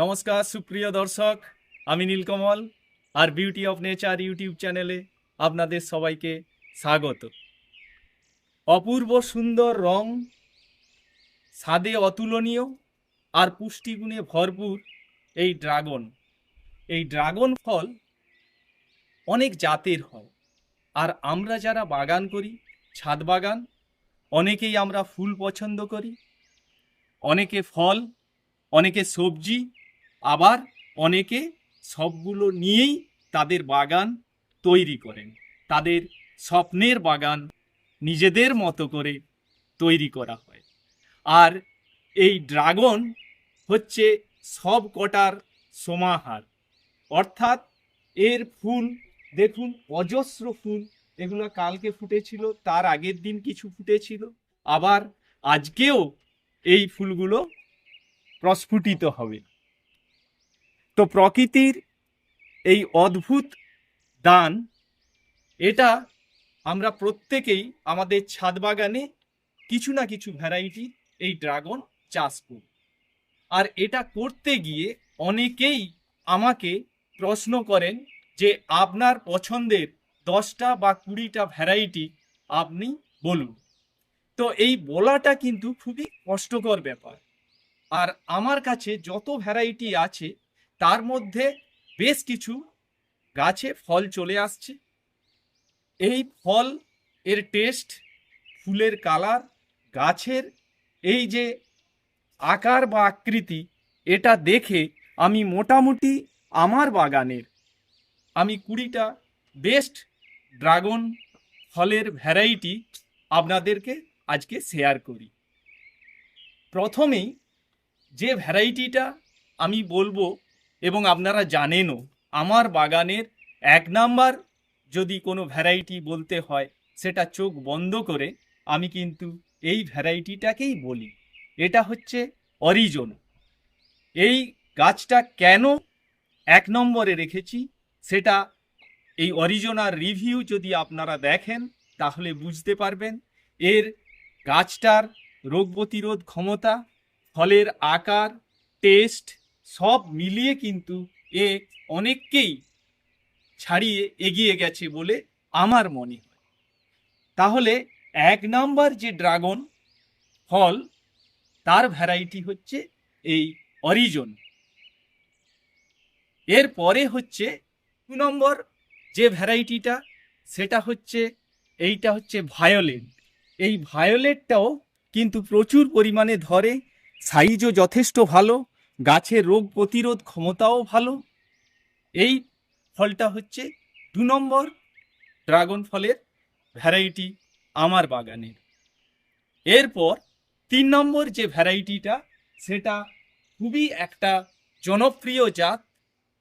নমস্কার, সুপ্রিয় দর্শক, আমি নীলকমল, আর বিউটি অফ নেচার ইউটিউব চ্যানেলে আপনাদের সবাইকে স্বাগত। অপূর্ব সুন্দর রং, স্বাদে অতুলনীয়, আর পুষ্টিগুণে ভরপুর এই ড্রাগন। এই ড্রাগন ফল অনেক জাতের হয়, আর আমরা যারা বাগান করি, ছাদ বাগান, অনেকেই আমরা ফুল পছন্দ করি, অনেকে ফল, অনেকে সবজি আবার অনেকে সবগুলো নিয়েই তাদের বাগান তৈরি করেন। তাদের স্বপ্নের বাগান নিজেদের মতো করে তৈরি করা হয়। আর এই ড্রাগন হচ্ছে সব কটার সমাহার। অর্থাৎ এর ফুল, দেখুন, অজস্র ফুল। এগুলো কালকে ফুটেছিল, তার আগের দিন কিছু ফুটেছিল। আবার আজকেও এই ফুলগুলো প্রস্ফুটিত হবে। তো প্রকৃতির এই অদ্ভুত দান, এটা আমরা প্রত্যেকেই আমাদের ছাদ বাগানে কিছু না কিছু ভ্যারাইটি এই ড্রাগন চাষ করি। আর এটা করতে গিয়ে অনেকেই আমাকে প্রশ্ন করেন যে আপনার পছন্দের দশটা বা কুড়িটা ভ্যারাইটি আপনি বলুন। তো এই বলাটা কিন্তু খুবই কষ্টকর ব্যাপার। আর আমার কাছে যত ভ্যারাইটি আছে তার মধ্যে বেশ কিছু গাছে ফল চলে আসছে। এই ফল এর টেস্ট ফুলের কালার গাছের এই যে আকার বা আকৃতি, এটা দেখে আমি মোটামুটি আমার বাগানের আমি কুড়িটা বেস্ট ড্রাগন ফলের ভ্যারাইটি আপনাদেরকে আজকে শেয়ার করি। প্রথমেই যে ভ্যারাইটিটা আমি বলব এবং আপনারা জানেনও, আমার বাগানের এক নাম্বার যদি কোনো ভ্যারাইটি বলতে হয়, সেটা চোখ বন্ধ করে আমি কিন্তু এই ভ্যারাইটিটাকেই বলি। এটা হচ্ছে অরিজন। এই গাছটা কেন এক নম্বরে রেখেছি, সেটা এই অরিজনার রিভিউ যদি আপনারা দেখেন, তাহলে বুঝতে পারবেন, এর গাছটার রোগ প্রতিরোধ ক্ষমতা, ফলের আকার, টেস্ট সব মিলিয়ে কিন্তু এ অনেককেই ছাড়িয়ে এগিয়ে গেছে বলে আমার মনে হয়। তাহলে এক নাম্বার যে ড্রাগন ফল, তার ভ্যারাইটি হচ্ছে এই অরিজন। এর পরে হচ্ছে দু নম্বর যে ভ্যারাইটিটা, সেটা হচ্ছে, এইটা হচ্ছে ভায়োলেট। এই ভায়োলেটটাও কিন্তু প্রচুর পরিমাণে ধরে, সাইজও যথেষ্ট ভালো গাছের রোগ প্রতিরোধ ক্ষমতাও ভালো। এই ফলটা হচ্ছে দু নম্বর ড্রাগন ফলের ভ্যারাইটি আমার বাগানের। এরপর তিন নম্বর যে ভ্যারাইটিটা, সেটা খুবই একটা জনপ্রিয় জাত,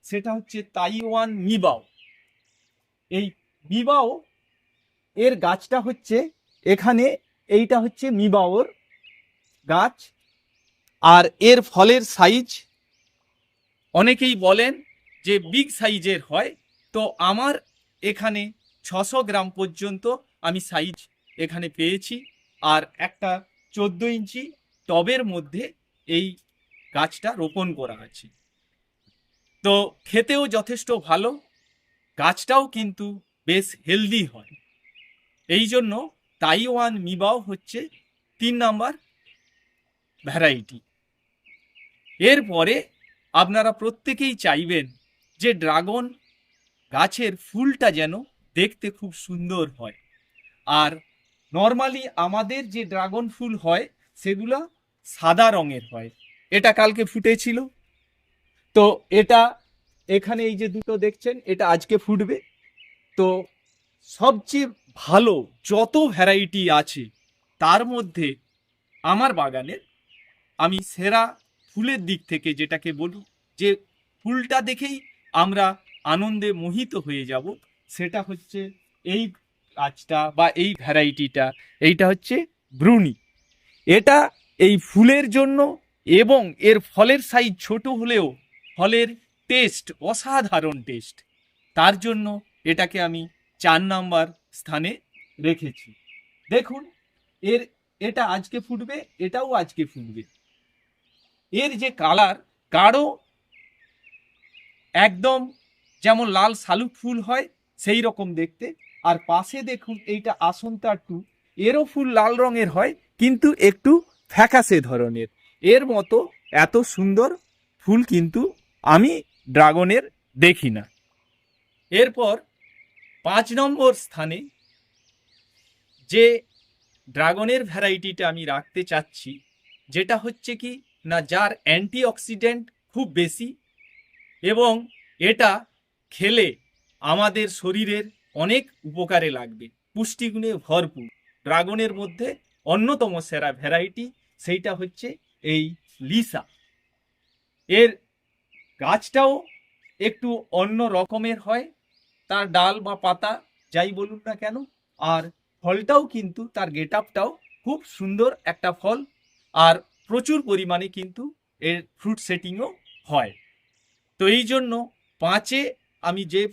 সেটা হচ্ছে তাইওয়ান মিবাও। এই মিবাও, এর গাছটা হচ্ছে, এখানে এইটা হচ্ছে মিবাওর গাছ। আর এর ফলের সাইজ? অনেকেই বলেন যে বিগ সাইজের হয়, তো আমার এখানে ছশো গ্রাম পর্যন্ত আমি সাইজ এখানে পেয়েছি। আর একটা চোদ্দ ইঞ্চি টবের মধ্যে এই গাছটা রোপণ করা আছে। তো খেতেও যথেষ্ট ভালো, গাছটাও কিন্তু বেশ হেলদি হয়। এই জন্য তাইওয়ান মিবাও হচ্ছে তিন নাম্বার ভ্যারাইটি। এরপরে আপনারা প্রত্যেকেই চাইবেন যে ড্রাগন গাছের ফুলটা যেন দেখতে খুব সুন্দর হয়। আর নর্মালি আমাদের যে ড্রাগন ফুল হয়, সেগুলো সাদা রঙের হয়। এটা কালকে ফুটেছিল। তো এটা এখানে এই যে দুটো দেখছেন, এটা আজকে ফুটবে। তো সবচেয়ে ভালো যত ভ্যারাইটি আছে, তার মধ্যে আমার বাগানের আমি সেরা ফুলের দিক থেকে যেটাকে বলি, যে ফুলটা দেখেই আমরা আনন্দে মোহিত হয়ে যাব, সেটা হচ্ছে এই গাছটা বা এই ভ্যারাইটিটা। এইটা হচ্ছে ব্রুনি। এটা এই ফুলের জন্য এবং এর ফলের সাইজ ছোট হলেও ফলের টেস্ট অসাধারণ টেস্ট। তার জন্য এটাকে আমি চার নাম্বার স্থানে রেখেছি। দেখুন, এর, এটা আজকে ফুটবে, এটাও আজকে ফুটবে। এর যে কালার গাঢ়, একদম যেমন লাল শালুক ফুল হয়, সেই রকম দেখতে। আর পাশে দেখুন, এইটা আসন্তা টু। এরও ফুল লাল রঙের হয়, কিন্তু একটু ফ্যাকাসে ধরনের। এর মতো এত সুন্দর ফুল কিন্তু আমি ড্রাগনের দেখি না। এরপর পাঁচ নম্বর স্থানে যে ড্রাগনের ভ্যারাইটিটা আমি রাখতে চাচ্ছি, যেটা হচ্ছে কি না যার অ্যান্টিঅক্সিডেন্ট খুব বেশি এবং এটা খেলে আমাদের শরীরের অনেক উপকারে লাগবে। পুষ্টিগুণে ভরপুর। ড্রাগনের মধ্যে অন্যতম সেরা ভ্যারাইটি সেইটা হচ্ছে এই লিসা। এর গাছটাও একটু অন্য রকমের হয়। তার ডাল বা পাতা যাই বলুন না কেন, আর ফলটাও কিন্তু তার গেট আপটাও খুব সুন্দর একটা ফল। আর প্রচুর পরিমাণে কিন্তু এর ফ্রুট সেটিংও হয়। তো এই জন্য পাঁচে আমি যে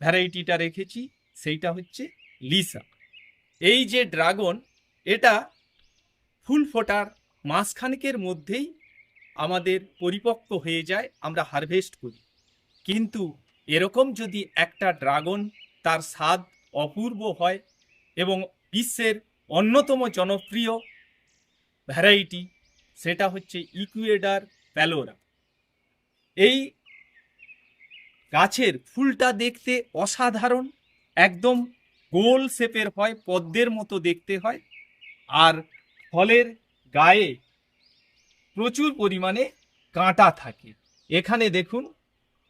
ভ্যারাইটিটা রেখেছি, সেইটা হচ্ছে লিসা। এই যে ড্রাগন, এটা ফুল ফোটার মাসখানেকের মধ্যেই আমাদের পরিপক্ক হয়ে যায়, আমরা হারভেস্ট করি। কিন্তু এরকম যদি একটা ড্রাগন তার স্বাদ অপূর্ব হয় এবং বিশ্বের অন্যতম জনপ্রিয় ভ্যারাইটি সেটা হচ্ছে ইকুয়েডার প্যালোরা এই গাছের ফুলটা দেখতে অসাধারণ, একদম গোল শেপের হয়, পদ্মের মতো দেখতে হয়, আর ফলের গায়ে প্রচুর পরিমাণে কাঁটা থাকে। এখানে দেখুন,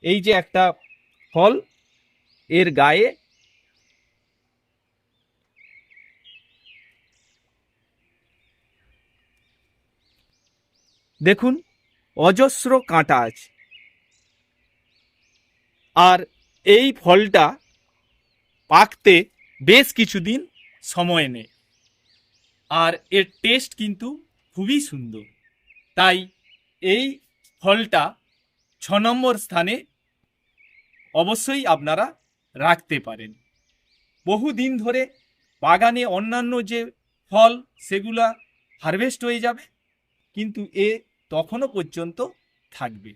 এই যে একটা ফল, এর গায়ে দেখুন, অজস্র কাঁটা আছে। আর এই ফলটা পাকতে বেশ কিছুদিন সময় নেয়। আর এর টেস্ট কিন্তু খুবই সুন্দর। তাই এই ফলটা ছ নম্বর স্থানে অবশ্যই আপনারা রাখতে পারেন। বহুদিন ধরে বাগানে অন্যান্য যে ফল, সেগুলা হারভেস্ট হয়ে যাবে কিন্তু এ তখনও পর্যন্ত থাকবে।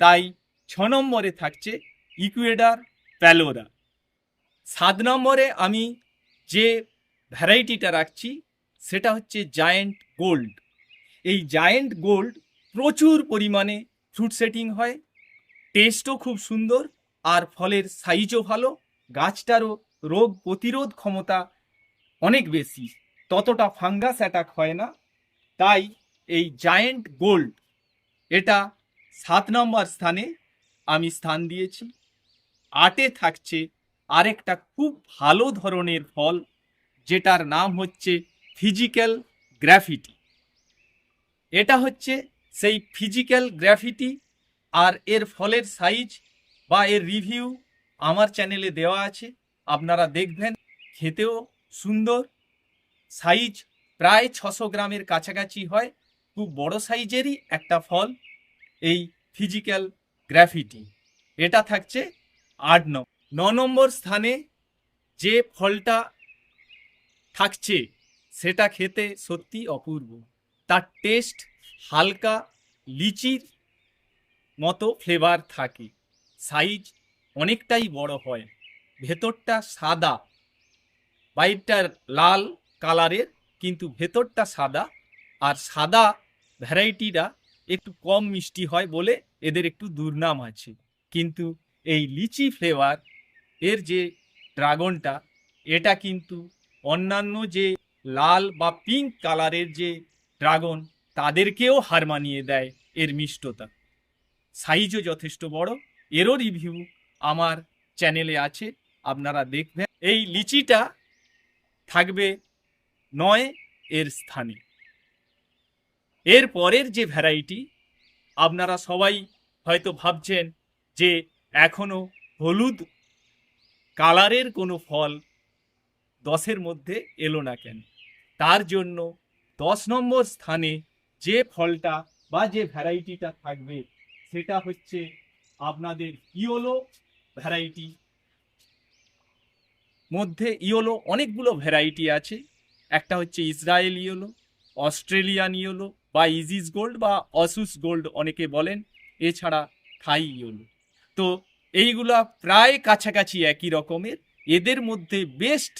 তাই ছ নম্বরে থাকছে ইকুয়েডার প্যালোরা। সাত নম্বরে আমি যে ভ্যারাইটিটা রাখছি, সেটা হচ্ছে জায়েন্ট গোল্ড। এই জায়েন্ট গোল্ড প্রচুর পরিমাণে ফ্রুট সেটিং হয়, টেস্টও খুব সুন্দর আর ফলের সাইজও ভালো, গাছটারও রোগ প্রতিরোধ ক্ষমতা অনেক বেশি, ততটা ফাঙ্গাস অ্যাটাক হয় না। তাই এই জায়েন্ট গোল্ড এটা সাত নম্বর স্থানে আমি স্থান দিয়েছি। আটে থাকছে আরেকটা খুব ভালো ধরনের ফল, যেটার নাম হচ্ছে ফিজিক্যাল গ্র্যাফিটি এটা হচ্ছে সেই ফিজিক্যাল গ্র্যাফিটি আর এর ফলের সাইজ বা এর রিভিউ আমার চ্যানেলে দেওয়া আছে। আপনারা দেখবেন, খেতেও সুন্দর। সাইজ প্রায় ছশো গ্রামের কাছাকাছি হয়। খুব বড় সাইজেরই একটা ফল, এই ফিজিক্যাল গ্র্যাফিটি এটা থাকছে আট ন ন নম্বর স্থানে যে ফলটা থাকছে, সেটা খেতে সত্যি অপূর্ব। তার টেস্ট হালকা লিচির মতো ফ্লেভার থাকে। সাইজ অনেকটাই বড় হয়। ভেতরটা সাদা। বাইরটা লাল কালারের কিন্তু ভেতরটা সাদা। আর সাদা ভ্যারাইটিটা একটু কম মিষ্টি হয় বলে এদের একটু দুর্নাম আছে। কিন্তু এই লিচি ফ্লেভার, এর যে ড্রাগনটা, এটা কিন্তু অন্যান্য যে লাল বা পিঙ্ক কালারের যে ড্রাগন, তাদেরকেও হার মানিয়ে দেয় এর মিষ্টতা। সাইজও যথেষ্ট বড়। এরও রিভিউ আমার চ্যানেলে আছে, আপনারা দেখবেন। এই লিচিটা থাকবে নয় এর স্থানে। এর পরের যে ভ্যারাইটি আপনারা সবাই হয়তো ভাবছেন যে এখনও হলুদ কালারের কোনো ফল দশের মধ্যে এলো না কেন? তার জন্য দশ নম্বর স্থানে যে ফলটা বা যে ভ্যারাইটিটা থাকবে, সেটা হচ্ছে আপনাদের ইয়োলো ভ্যারাইটি মধ্যে ইয়োলো অনেকগুলো ভ্যারাইটি আছে। একটা হচ্ছে ইসরায়েল ইয়োলো, অস্ট্রেলিয়ান ইয়োলো বা ইজিস গোল্ড বা অসুস গোল্ড অনেকে বলেন, এছাড়া থাই ইয়োলো তো এইগুলা প্রায় কাছাকাছি একই রকমের। এদের মধ্যে বেস্ট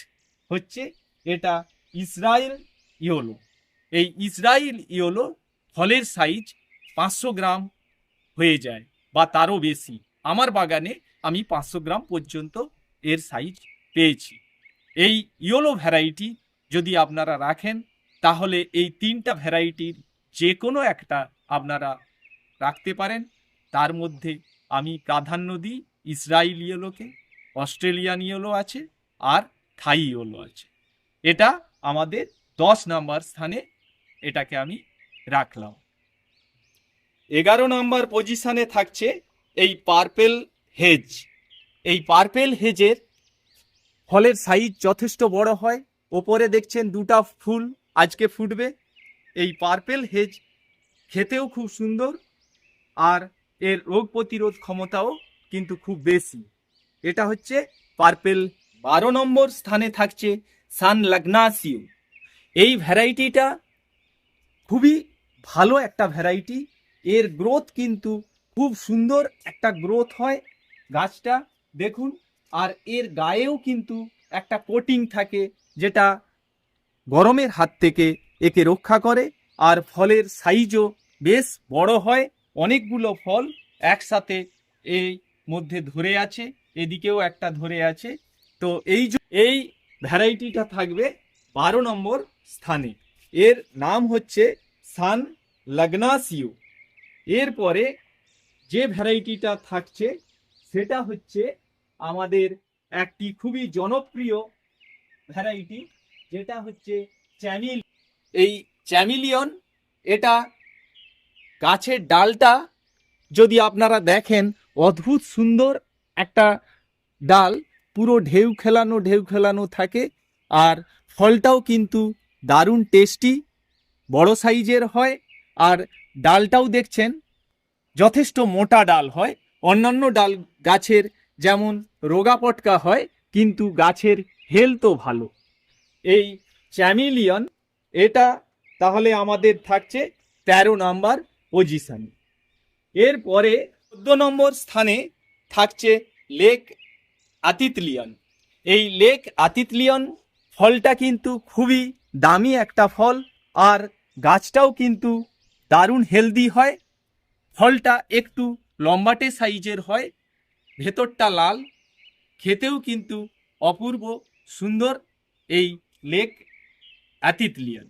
হচ্ছে এটা ইসরায়েল ইয়োলো এই ইসরায়েল ইয়োলো ফলের সাইজ পাঁচশো গ্রাম হয়ে যায় বা তারও বেশি। আমার বাগানে আমি পাঁচশো গ্রাম পর্যন্ত এর সাইজ পেয়েছি। এই ইয়োলো ভ্যারাইটি যদি আপনারা রাখেন, তাহলে এই তিনটা ভ্যারাইটির যে কোনো একটা আপনারা রাখতে পারেন। তার মধ্যে আমি প্রাধান্য দিই ইসরায়েল ইয়েলোকে অস্ট্রেলিয়ান ইয়েলো আছে, আর থাই ইয়েলো আছে। এটা আমাদের দশ নাম্বার স্থানে এটাকে আমি রাখলাম। এগারো নাম্বার পজিশনে থাকছে এই পার্পেল হেজ। এই পার্পেল হেজের ফলের সাইজ যথেষ্ট বড় হয়। ওপরে দেখছেন দুটা ফুল, আজকে ফুটবে। এই পার্পেল হেজ খেতেও খুব সুন্দর আর এর রোগ প্রতিরোধ ক্ষমতাও কিন্তু খুব বেশি। এটা হচ্ছে পার্পেল বারো নম্বর স্থানে থাকছে সান লাগনাসিও। এই ভ্যারাইটিটা খুবই ভালো একটা ভ্যারাইটি। এর গ্রোথ কিন্তু খুব সুন্দর একটা গ্রোথ হয় গাছটা, দেখুন। আর এর গায়েও কিন্তু একটা কোটিং থাকে যেটা গরমের হাত থেকে একে রক্ষা করে, আর ফলের সাইজও বেশ বড় হয়। অনেকগুলো ফল একসাথে এই মধ্যে ধরে আছে, এদিকেও একটা ধরে আছে। তো এই এই ভ্যারাইটিটা থাকবে বারো নম্বর স্থানে। এর নাম হচ্ছে সান লাগনাসিও। এরপরে যে ভ্যারাইটিটা থাকছে, সেটা হচ্ছে আমাদের একটি খুবই জনপ্রিয় ভ্যারাইটি, যেটা হচ্ছে চ্যামিল এই চ্যামিলিয়ন, এটা গাছের ডালটা, যদি আপনারা দেখেন, অদ্ভুত সুন্দর একটা ডাল, পুরো ঢেউ খেলানো ঢেউ খেলানো থাকে, আর ফলটাও কিন্তু দারুণ টেস্টি, বড় সাইজের হয়, আর ডালটাও দেখছেন, যথেষ্ট মোটা ডাল হয়। অন্যান্য ডাল গাছের যেমন রোগা পটকা হয়, কিন্তু গাছের হেলথও ভালো। এই চ্যামিলিয়ন এটা তাহলে আমাদের থাকছে তেরো নাম্বার পজিশন এরপরে চোদ্দ নম্বর স্থানে থাকছে লেক আতিতলিয়ন এই লেক আতিতলিয়ন ফলটা কিন্তু খুবই দামি একটা ফল আর গাছটাও কিন্তু দারুণ হেলদি হয়। ফলটা একটু লম্বাটে সাইজের হয়, ভেতরটা লাল। খেতেও কিন্তু অপূর্ব সুন্দর এই লেক অ্যাথিতলিয়ান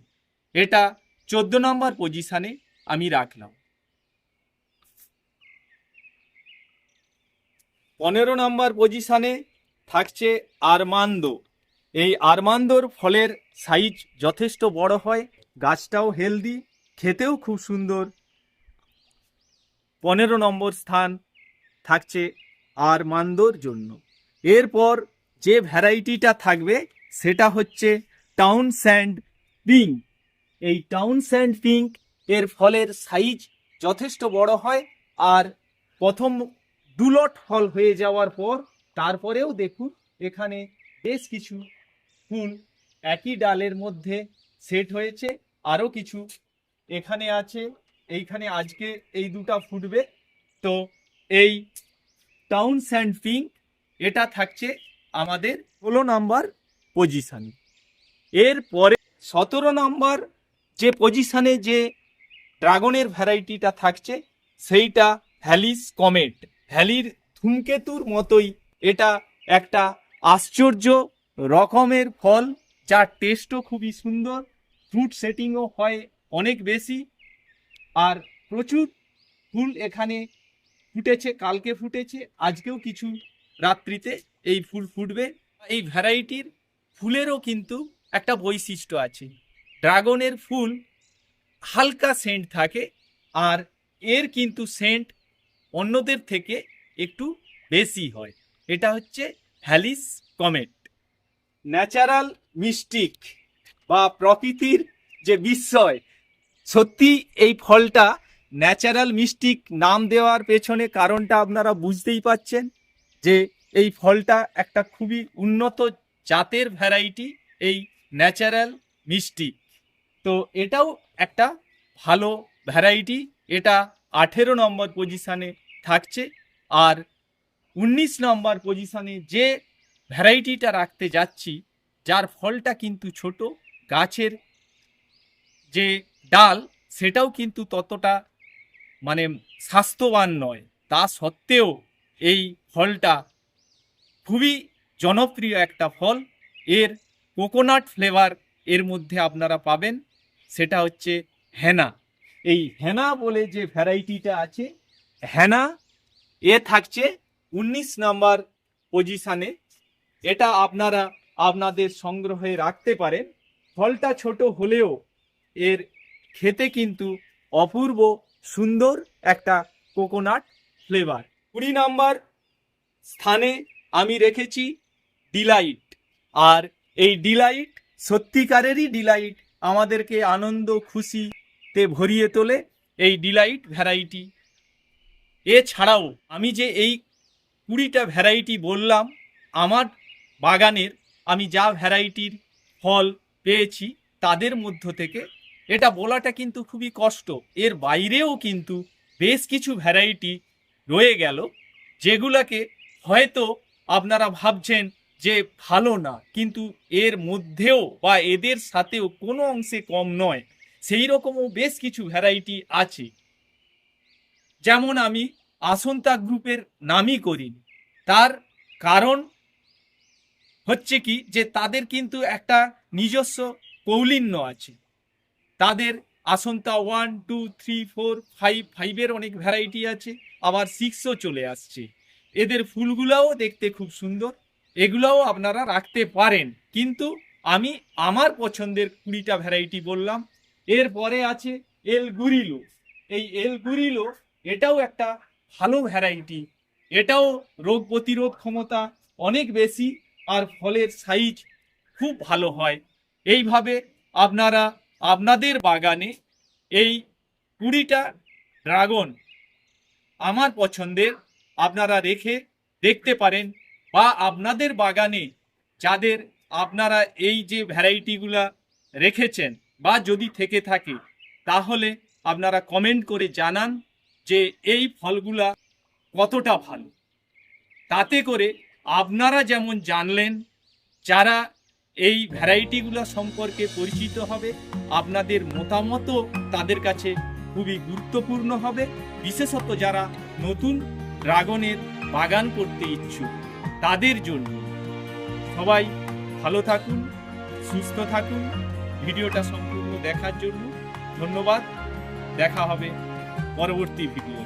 এটা চোদ্দ নম্বর পজিশনে আমি রাখলাম। পনেরো নম্বর পজিশনে থাকছে আরমান্দো। এই আরমান্দোর ফলের সাইজ যথেষ্ট বড় হয়, গাছটাও হেলদি খেতেও খুব সুন্দর। পনেরো নম্বর স্থান থাকছে আরমান্দোর জন্য। এরপর যে ভ্যারাইটিটা থাকবে, সেটা হচ্ছে টাউন স্যান্ড পিঙ্ক এই টাউন স্যান্ড পিঙ্ক এর ফলের সাইজ যথেষ্ট বড় হয় আর প্রথম ডুলট ফল হয়ে যাওয়ার পর তারপরেও দেখুন, এখানে বেশ কিছু ফুল একই ডালের মধ্যে সেট হয়েছে, আরও কিছু এখানে আছে, এইখানে আজকে এই দুটা ফুটবে। তো এই টাউন স্যান্ড পিঙ্ক এটা থাকছে আমাদের ষোলো নাম্বার পজিশানে। এরপরে সতেরো নম্বর যে পজিশানে যে ড্রাগনের ভ্যারাইটিটা থাকছে, সেইটা হ্যালিস কমেট। হ্যালির ধূমকেতুর মতোই এটা একটা আশ্চর্য রকমের ফল, যার টেস্টও খুবই সুন্দর ফ্রুট সেটিংও হয় অনেক বেশি, আর প্রচুর ফুল এখানে ফুটেছে, কালকে ফুটেছে, আজকেও কিছু রাত্রিতে এই ফুল ফুটবে। এই ভ্যারাইটির ফুলেরও কিন্তু একটা বৈশিষ্ট্য আছে। ড্রাগনের ফুল হালকা সেন্ট থাকে আর এর কিন্তু সেন্ট অন্যদের থেকে একটু বেশি হয়। এটা হচ্ছে হ্যালিস কমেট। ন্যাচারাল মিস্টিক বা প্রকৃতির যে বিস্ময়, সত্যি এই ফলটা ন্যাচারাল মিস্টিক নাম দেওয়ার পেছনে কারণটা আপনারা বুঝতেই পাচ্ছেন যে এই ফলটা একটা খুবই উন্নত জাতের ভ্যারাইটি এই ন্যাচারাল মিষ্টি। তো এটাও একটা ভালো ভ্যারাইটি। এটা আঠেরো নম্বর পজিশানে থাকছে আর উনিশ নম্বর পজিশানে যে ভ্যারাইটিটা রাখতে যাচ্ছি, যার ফলটা কিন্তু ছোট, গাছের যে ডাল, সেটাও কিন্তু ততটা মানে স্বাস্থ্যবান নয়। তা সত্ত্বেও এই ফলটা খুবই জনপ্রিয় একটা ফল। এর কোকোনাট ফ্লেভার এর মধ্যে আপনারা পাবেন, সেটা হচ্ছে হেনা। এই হেনা বলে যে ভ্যারাইটিটা আছে, হেনা, এ থাকছে উনিশ নাম্বার পজিশানে। এটা আপনারা আপনাদের সংগ্রহে রাখতে পারেন। ফলটা ছোট হলেও এর খেতে কিন্তু অপূর্ব সুন্দর একটা কোকোনাট ফ্লেভার। কুড়ি নাম্বার স্থানে আমি রেখেছি ডিলাইট, আর এই ডিলাইট সত্যিকারেরই ডিলাইট আমাদেরকে আনন্দ খুশিতে ভরিয়ে তোলে এই ডিলাইট ভ্যারাইটি। এছাড়াও আমি যে এই কুড়িটা ভ্যারাইটি বললাম, আমার বাগানের আমি যা ভ্যারাইটির ফল পেয়েছি তাদের মধ্য থেকে, এটা বলাটা কিন্তু খুবই কষ্ট। এর বাইরেও কিন্তু বেশ কিছু ভ্যারাইটি রয়ে গেল, যেগুলাকে হয়তো আপনারা ভাবছেন যে ভালো না, কিন্তু এর মধ্যেও বা এদের সাথেও কোনো অংশে কম নয়, সেই রকমও বেশ কিছু ভ্যারাইটি আছে। যেমন আমি আসন্তা গ্রুপের নামই করি তার কারণ হচ্ছে কি যে তাদের কিন্তু একটা নিজস্ব কৌলিন্য আছে। তাদের আসন্তা one two three four five ফাইভের অনেক ভ্যারাইটি আছে, আবার সিক্সও চলে আসছে। এদের ফুলগুলাও দেখতে খুব সুন্দর। এগুলাও আপনারা রাখতে পারেন। কিন্তু আমি আমার পছন্দের কুড়িটা ভ্যারাইটি বললাম। এরপরে আছে এল গুরিলো এই এল গুরিলো এটাও একটা ভালো ভ্যারাইটি এটাও রোগ প্রতিরোধ ক্ষমতা অনেক বেশি, আর ফলের সাইজ খুব ভালো হয়। এইভাবে আপনারা আপনাদের বাগানে এই কুড়িটা ড্রাগন আমার পছন্দের আপনারা রেখে দেখতে পারেন। বা আপনাদের বাগানে যাদের আপনারা এই যে ভ্যারাইটিগুলা রেখেছেন বা যদি থেকে থাকে, তাহলে আপনারা কমেন্ট করে জানান যে এই ফলগুলা কতটা ভালো। তাতে করে আপনারা যেমন জানলেন, যারা এই ভ্যারাইটিগুলো সম্পর্কে পরিচিত হবে, আপনাদের মতামতও তাদের কাছে খুবই গুরুত্বপূর্ণ হবে। বিশেষত যারা নতুন ড্রাগনের বাগান করতে ইচ্ছুক তাদের জন্য। সবাই ভালো থাকুন, সুস্থ থাকুন। ভিডিওটা সম্পূর্ণ দেখার জন্য ধন্যবাদ। দেখা হবে পরবর্তী ভিডিও